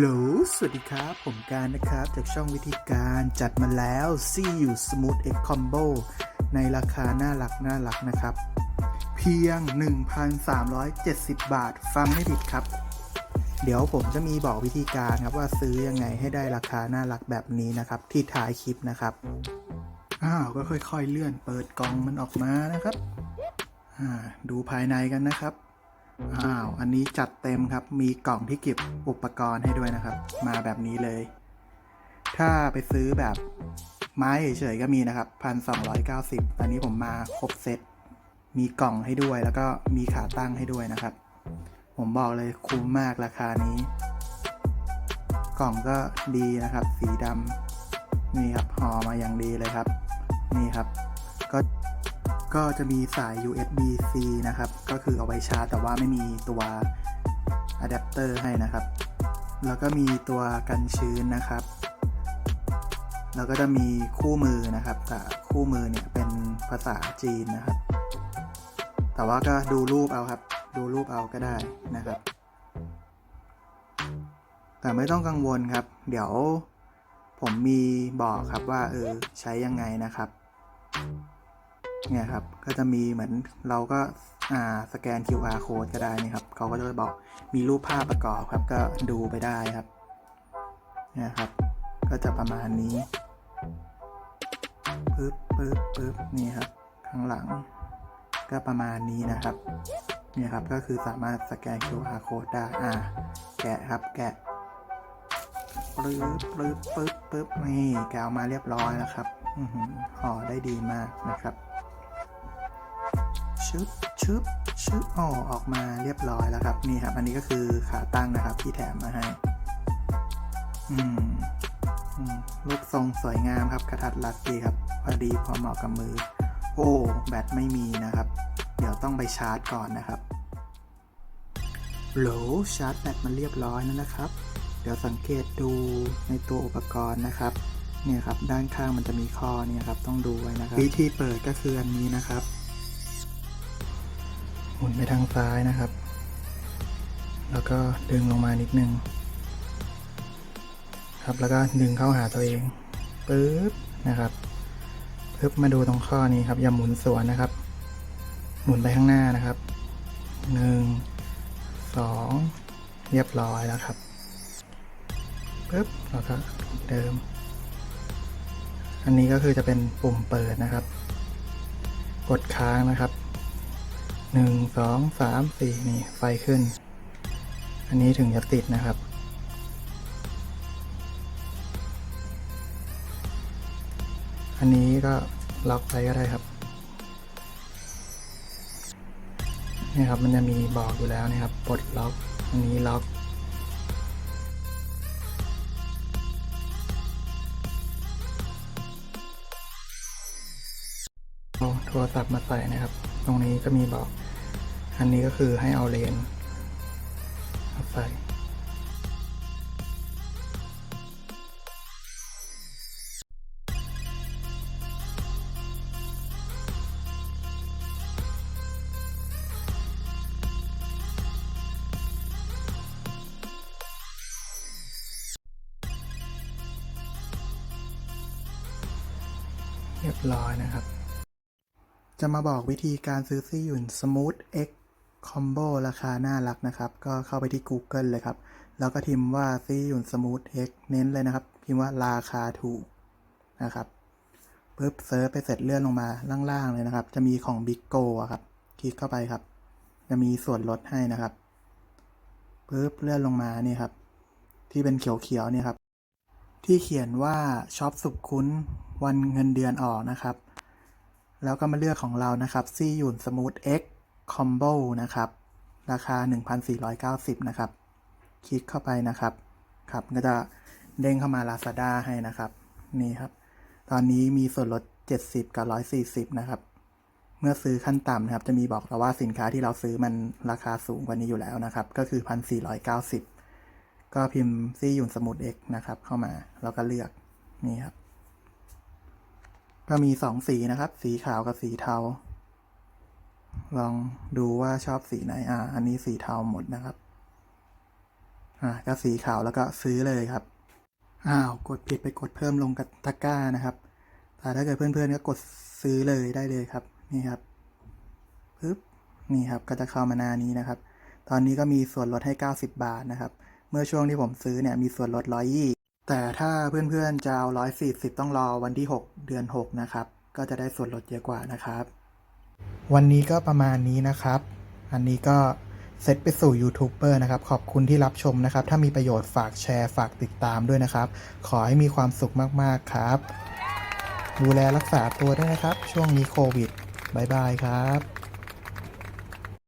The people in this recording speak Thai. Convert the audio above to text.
โหลสวัสดีครับ ผมการนะครับ จากช่องวิธีการจัดมาแล้ว See You Smooth X Combo ในราคาน่ารักน่ารักนะครับ เพียง 1,370 บาท ฟังไม่ผิดครับ เดี๋ยวผมจะมีบอกวิธีการครับว่าซื้อยังไงให้ได้ราคาน่ารักแบบนี้นะครับ ที่ท้ายคลิปนะครับ อ้าว ก็ค่อยๆเลื่อนเปิดกล่องมันออกมานะครับ อ่า ดูภายในกันนะครับ อ้าว อันนี้จัดเต็มครับ มีกล่องที่เก็บอุปกรณ์ให้ด้วยนะครับ มาแบบนี้เลย ถ้าไปซื้อแบบไม้เฉยๆก็มีนะครับพันสองร้อยเก้าสิบอันนี้ผมมาครบเซต มีกล่องให้ด้วย แล้วก็มีขาตั้งให้ด้วยนะครับ ผมบอกเลยคุ้มมากราคานี้ กล่องก็ดีนะครับ สีดำนี่ครับห่อมาอย่างดีเลยครับ นี่ครับ ก็ ก็จะมีสาย USB-C นะครับ ก็คือเอาไว้ชาร์จแต่ว่าไม่มีตัวอะแดปเตอร์ให้นะครับ แล้วก็มีตัวกันชื้นนะครับ แล้วก็จะมีคู่มือนะครับแต่คู่มือเนี่ยเป็นภาษาจีนนะครับ แต่ว่าก็ดูรูปเอาครับ ดูรูปเอาก็ได้นะครับ แต่ไม่ต้องกังวลครับ เดี๋ยวผมมีบอกครับว่าเออใช้ยังไงนะครับ เนี่ยครับ ก็จะมีเหมือนเราก็าสแกน QR code ก็ได้นี่ครับเขาก็จะบอกมีรูปภาพประกอบครับ ก็ดูไปได้ครับเนี่ยครับ ก็จะประมาณนี้ปึ๊บปึ๊บปึ๊บนี่ครับ ข้างหลัง ก็ประมาณนี้นะครับเนี่ยครับ ก็คือสามารถสแกน QR code ได้อ่าแกะครับ แกะปึ๊บปึ๊บปึ๊บปึ๊บนี่แกะออกมาเรียบร้อยแล้วครับห่อได้ดีมากนะครับึบชึบชึบอ๋อออกมาเรียบร้อยแล้วครับนี่ครับ อันนี้ก็คือขาตั้งนะครับที่แถมมาให้ อืมอืมรูปทรงสวยงามครับกระทัดรัดดีครับพอดีพอเหมาะกับมือ โอ้แบตไม่มีนะครับ เดี๋ยวต้องไปชาร์จก่อนนะครับโหลชาร์จแบตมันเรียบร้อยแล้วนะครับ เดี๋ยวสังเกตดูในตัวอุปกรณ์นะครับเนี่ยครับด้านข้างมันจะมีข้อเนี่ยครับต้องดูไว้นะครับ วิธีเปิดก็คืออันนี้นะครับ หมุนไปทางซ้ายนะครับ แล้วก็ดึงลงมานิดนึง ครับแล้วก็ดึงเข้าหาตัวเองปึ๊บนะครับปึ๊บมาดูตรงข้อนี้ครับอย่าหมุนสวนนะครับ หมุนไปข้างหน้านะครับหนึ่งสองเรียบร้อยแล้วครับปึ๊บแล้วก็เดิม อันนี้ก็คือจะเป็นปุ่มเปิดนะครับ กดค้างนะครับ หนึ่งสองสามสี่นี่ไฟขึ้น อันนี้ถึงจะติดนะครับ อันนี้ก็ล็อกไปก็ได้ครับนี่ครับมันจะมีบอกอยู่แล้วนะครับปลดล็อก อันนี้ล็อกเอาโทรศัพท์มาใส่นะครับ ตรงนี้ก็มีบอก อันนี้ก็คือให้เอาเลนมาใส่เรียบร้อยนะครับจะมาบอกวิธีการซื้อซี่หยุน Smooth X Combo ราคาน่ารักนะครับ ก็เข้าไปที่ Google เลยครับ แล้วก็พิมพ์ว่าซี่หยุน Smooth X เน้นเลยนะครับ พิมพ์ว่าราคาถูกนะครับปุ๊บเซิร์ชไปเสร็จเลื่อนลงมาล่างๆเลยนะครับ จะมีของ Big Go อะครับ คลิกเข้าไปครับ จะมีส่วนลดให้นะครับปุ๊บเลื่อนลงมานี่ครับ ที่เป็นเขียวๆเนี่ยครับ ที่เขียนว่าช็อปสุขคุ้นวันเงินเดือนออกนะครับ แล้วก็มาเลือกของเรานะครับซี่หยุนสมูท X Combo นะครับ ราคา 1,490 นะครับ คลิกเข้าไปนะครับ ครับ ก็จะเด้งเข้ามา Lazada ให้นะครับ นี่ครับ ตอนนี้มีส่วนลด 70 กับ 140 นะครับ เมื่อซื้อขั้นต่ำนะครับ จะมีบอกเราว่าสินค้าที่เราซื้อมันราคาสูงกว่านี้อยู่แล้วนะครับ ก็คือ 1,490 ก็พิมพ์ซี่ยุนสมุด X นะครับ เข้ามา แล้วก็เลือก นี่ครับ ก็มีสองสีนะครับ สีขาวกับสีเทา ลองดูว่าชอบสีไหนอ่า อันนี้สีเทาหมดนะครับ อ่าก็สีขาวแล้วก็ซื้อเลยครับ อ้าว กดผิดไปกดเพิ่มลงกับตะกร้านะครับ แต่ถ้าเกิดเพื่อนๆก็กดซื้อเลยได้เลยครับ นี่ครับปึ๊บ นี่ครับ ก็จะเข้ามาหน้านี้นะครับ ตอนนี้ก็มีส่วนลดให้ 90 บาทนะครับ เมื่อช่วงที่ผมซื้อเนี่ยมีส่วนลด120แต่ถ้าเพื่อนๆจะเอา140ต้องรอวันที่ 6 เดือน 6 นะครับ ก็จะได้ส่วนลดเยอะกว่านะครับ วันนี้ก็ประมาณนี้นะครับ อันนี้ก็เซตไปสู่ยูทูบเบอร์นะครับ ขอบคุณที่รับชมนะครับ ถ้ามีประโยชน์ฝากแชร์ฝากติดตามด้วยนะครับ ขอให้มีความสุขมาก ๆ ครับ ดูแลรักษาตัวด้วยนะครับ ช่วงนี้โควิดบายบายครับ